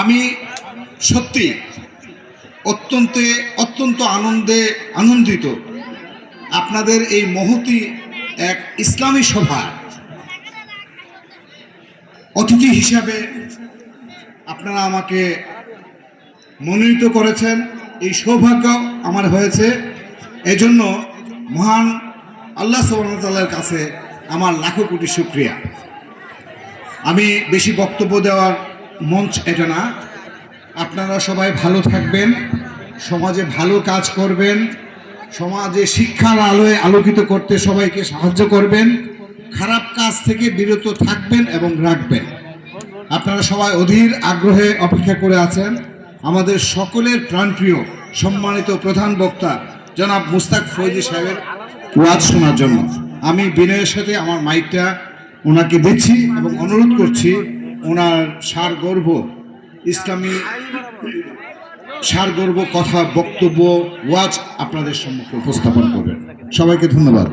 আমি সত্যি অত্যন্ত অত্যন্ত আনন্দে আনন্দিত। আপনাদের এই মহতি এক ইসলামী সভা। অতিথি হিসাবে আপনারা আমাকে মনোনীত করেছেন। এই সৌভাগ্য আমার হয়েছে। এজন্য মহান আল্লাহ সুবাহতাল্লার কাছে আমার লাখো কোটি শুক্রিয়া। আমি বেশি বক্তব্য দেওয়ার মঞ্চ এটা না। আপনারা সবাই ভালো থাকবেন, সমাজে ভালো কাজ করবেন, সমাজে শিক্ষার আলোয় আলোকিত করতে সবাইকে সাহায্য করবেন, খারাপ কাজ থেকে বিরত থাকবেন এবং রাখবেন। আপনারা সবাই অধীর আগ্রহে অপেক্ষা করে আছেন। আমাদের সকলের প্রাণপ্রিয়, সম্মানিত প্রধান বক্তা, জনাব মুস্তাক ফৈজি সাহেবের ওয়াজ শোনার জন্য। আমি বিনয়ের সাথে আমার মাইকটা ওনাকে দিচ্ছি এবং অনুরোধ করছি ওনার সারগর্ভ ইসলামী সারগর্ভ কথা বক্তব্য ওয়াজ আপনাদের সম্মুখে উপস্থাপন করবেন। সবাইকে ধন্যবাদ।